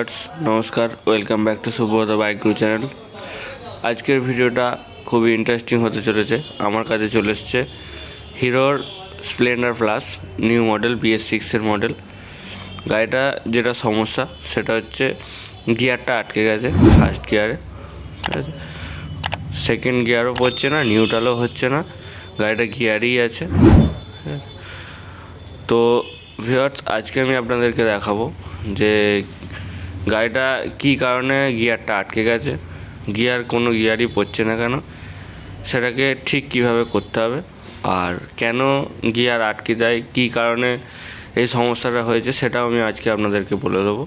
Viewers নমস্কার welcome back to Subrata bike Guru channel আজকের ভিডিওটা খুবই ইন্টারেস্টিং হতে চলেছে। আমার কাছে চলে এসছে হিরোর Splendor plus new model BS সিক্সের মডেল গাড়িটা যেটা সমস্যা, সেটা হচ্ছে গিয়ারটা আটকে গেছে ফার্স্ট গিয়ারে ঠিক আছে? সেকেন্ড গিয়ারও পড়ছে না নিউট্রালও হচ্ছে না। গাড়িটা গিয়ারই আছে। আছে? তো ভিওয়ার্স আজকে আমি আপনাদেরকে দেখাবো যে গাড়িটা কী কারণে গিয়ারটা আটকে গেছে? গিয়ার কোনো গিয়ারই পড়ছে না কেন? সেটাকে ঠিক কীভাবে করতে হবে? আর কেন গিয়ার আটকে যায়? কী কারণে এই সমস্যাটা হয়েছে? সেটাও আমি আজকে আপনাদেরকে বলে দেবো।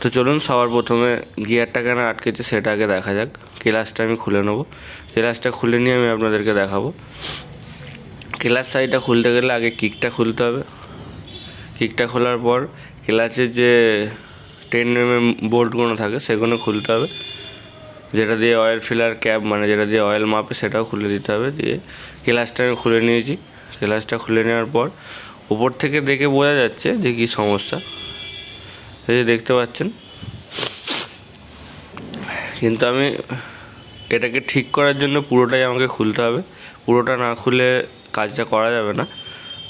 তো চলুন, সবার প্রথমে গিয়ারটা কেন আটকেছে সেটা আগে দেখা যাক। ক্লাসটা আমি খুলে নেব। ক্লাসটা খুলে নিয়ে আমি আপনাদেরকে দেখাবো। ক্লাস সাইডটা খুলতে গেলে আগে কিকটা খুলতে হবে। কিকটা খোলার পর ক্লাচের যে টেন এম বোল্টগুলো থাকে, সেগুলো খুলতে হবে। যেটা দিয়ে অয়েল ফিলার ক্যাপ মানে যেটা দিয়ে অয়েল মাপে, সেটাও খুলে দিতে হবে। দিয়ে ক্লাচটা আমি খুলে নিয়েছি। ক্লাচটা খুলে নেওয়ার পর উপর থেকে দেখে বোঝা যাচ্ছে যে কী সমস্যা। এই যে দেখতে পাচ্ছেন। কিন্তু আমি এটাকে ঠিক করার জন্য পুরোটাই আমাকে খুলতে হবে। পুরোটা না খুলে কাজটা করা যাবে না।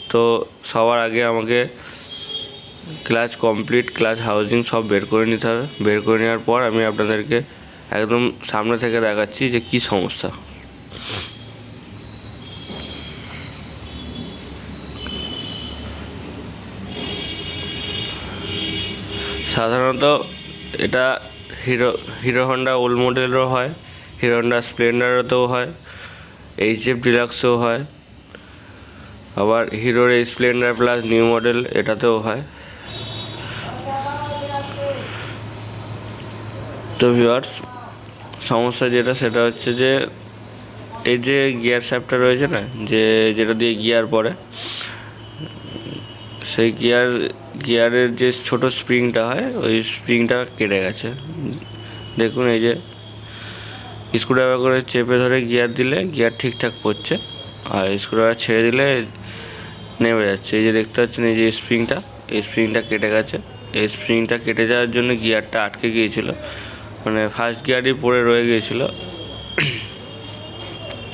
তো সবার আগে আমাকে ক্লাচ কমপ্লিট ক্লাচ হাউজিং সব বের করে নিতে হবে। বের করে নেওয়ার পর আমি আপনাদেরকে একদম সামনে থেকে দেখাচ্ছি যে কী সমস্যা। সাধারণত এটা হিরো হিরো হন্ডা ওল্ড মডেলেরও হয়, হিরো হন্ডা স্প্লেন্ডারেতেও হয় এইচ এফ ডিলাক্সেও হয়, আবার হিরোর স্প্লেন্ডার প্লাস নিউ মডেল এটাতেও হয়। তো ভিউয়ার্স সমস্যা যেটা সেটা হচ্ছে যে, এই যে গিয়ার শ্যাপটা রয়েছে না, যে যেটা দিয়ে গিয়ার পড়ে, সেই গিয়ার গিয়ারের যে ছোট স্প্রিংটা হয়, ওই স্প্রিংটা কেটে গেছে। দেখুন এই যে স্ক্রুড্রাইভার করে চেপে ধরে গিয়ার দিলে গিয়ার ঠিকঠাক পড়ছে, আর স্ক্রুড্রাইভার ছেড়ে দিলে নেমে যাচ্ছে। এই যে দেখতে পাচ্ছেন এই যে স্প্রিংটা এই স্প্রিংটা কেটে গেছে। এই স্প্রিংটা কেটে যাওয়ার জন্য গিয়ারটা আটকে গিয়েছিল। মানে ফার্স্ট গিয়ারই পড়ে রয়ে গিয়েছিল।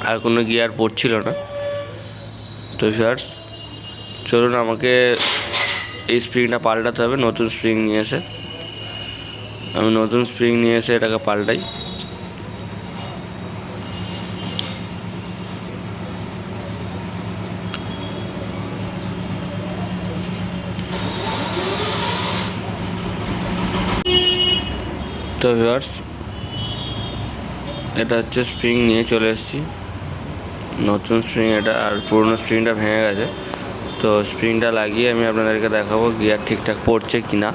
আর কোনো গিয়ার পড়ছিল না। তো ভিউয়ার্স চলুন আমাকে এই স্প্রিংটা পাল্টাতে হবে, নতুন স্প্রিং নিয়ে এসে। আমি নতুন স্প্রিং নিয়ে এসে এটাকে পাল্টাই। তো ভিউয়ার্স এটা হচ্ছে স্প্রিং নিয়ে চলে এসেছি। নতুন স্প্রিং এটা, আর পুরনো স্প্রিংটা ভেঙে গেছে। তো স্প্রিংটা লাগিয়ে আমি আপনাদেরকে দেখাবো গিয়ার ঠিকঠাক পড়ছে কি না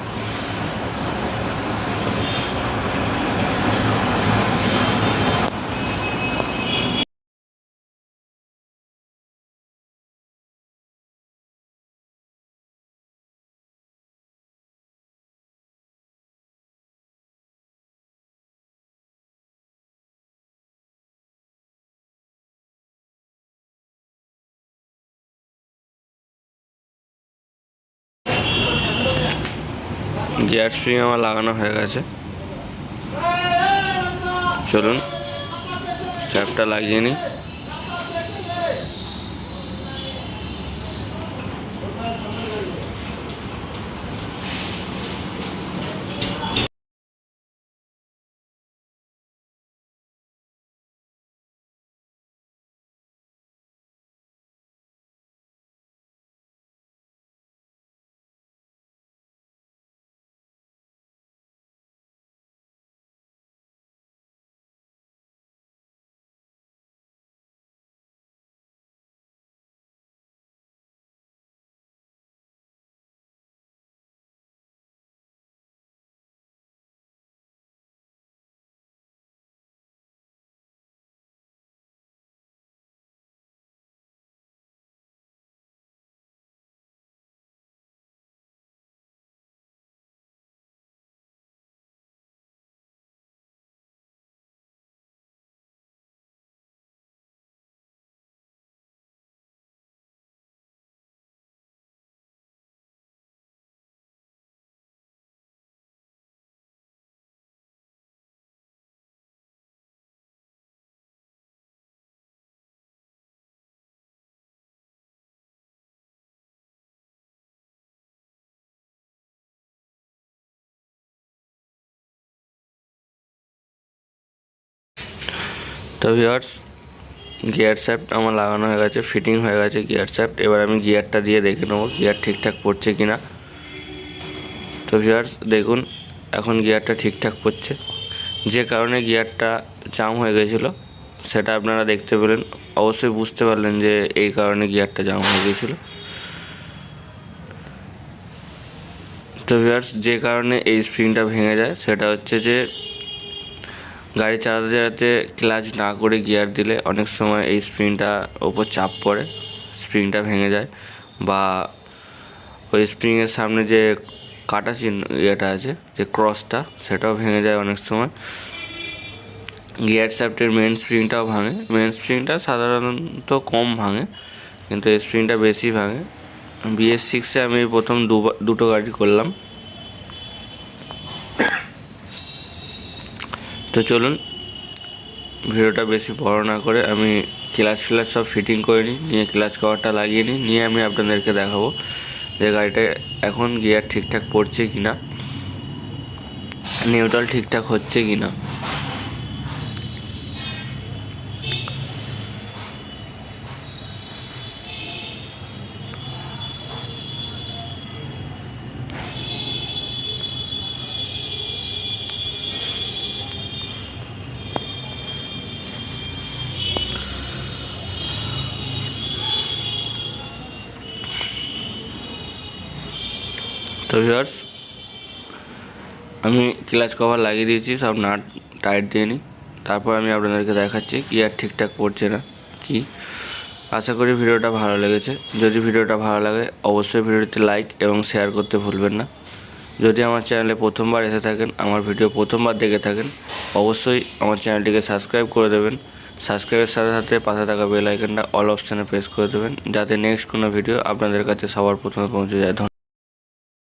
গিয়ার স্প্রিং আমার লাগানো হয়ে গেছে। চলুন স্যাপটা লাগিয়ে নিই। তো ভিওয়ার্স গিয়ার শ্যাফট আমার লাগানো হয়ে গেছে ফিটিং হয়ে গেছে গিয়ার শ্যাফট এবার আমি গিয়ারটা দিয়ে দেখে নেব গিয়ার ঠিকঠাক পড়ছে কি না তো ভিওয়ার্স দেখুন, এখন গিয়ারটা ঠিকঠাক পড়ছে। যে কারণে গিয়ারটা জাম হয়ে গেছিল, সেটা আপনারা দেখতে পেলেন। অবশ্যই বুঝতে পারলেন যে এই কারণে গিয়ারটা জাম হয়ে গেছিল। তো ভিউয়ার্স যে কারণে এই স্প্রিংটা ভেঙে যায়, সেটা হচ্ছে যে গাড়ি চালাতে চালাতে ক্লাচ না করে গিয়ার দিলে অনেক সময় এই স্প্রিংটা ওপর চাপ পড়ে, স্প্রিংটা ভেঙে যায় বা ওই স্প্রিংয়ের সামনে যে কাটা চিহ্ন ইয়েটা আছে, যে ক্রসটা, সেটাও ভেঙে যায় অনেক সময়। গিয়ার শ্যাফটের মেন স্প্রিংটাও ভাঙে। মেন স্প্রিংটা সাধারণত কম ভাঙে, কিন্তু এই স্প্রিংটা বেশি ভাঙে। বিএস সিক্সে আমি প্রথম দুটো গাড়ি করলাম। তো চলুন, ভিডিওটা বেশি বড় না করে আমি ক্লাচ ফ্লাচ সব ফিটিং করে নিই, নিয়ে ক্লাচ কভারটা লাগিয়ে নিই, নিয়ে আমি আপনাদেরকে দেখাবো যে গাড়িটা এখন গিয়ার ঠিকঠাক পড়ছে কি না নিউট্রাল ঠিকঠাক হচ্ছে কি না ভিউয়ার্স আমি ক্লাচ কভার লাগিয়ে দিয়েছি, সব নাট টাইট দিয়ে নিই তারপর আমি আপনাদেরকে দেখাচ্ছি কি আর ঠিকঠাক পড়ছে না, কি। আশা করি ভিডিওটা ভালো লেগেছে। যদি ভিডিওটা ভালো লাগে, অবশ্যই ভিডিওতে লাইক এবং শেয়ার করতে ভুলবেন না। যদি আমার চ্যানেলে প্রথমবার এসে থাকেন, আমার ভিডিও প্রথমবার দেখে থাকেন, অবশ্যই আমার চ্যানেলটিকে সাবস্ক্রাইব করে দেবেন। সাবস্ক্রাইবের সাথে সাথে পাশে থাকা বেল আইকনটা অল অপশানে প্রেস করে দেবেন, যাতে নেক্সট কোনো ভিডিও আপনাদের কাছে সবার প্রথমে পৌঁছে যায়।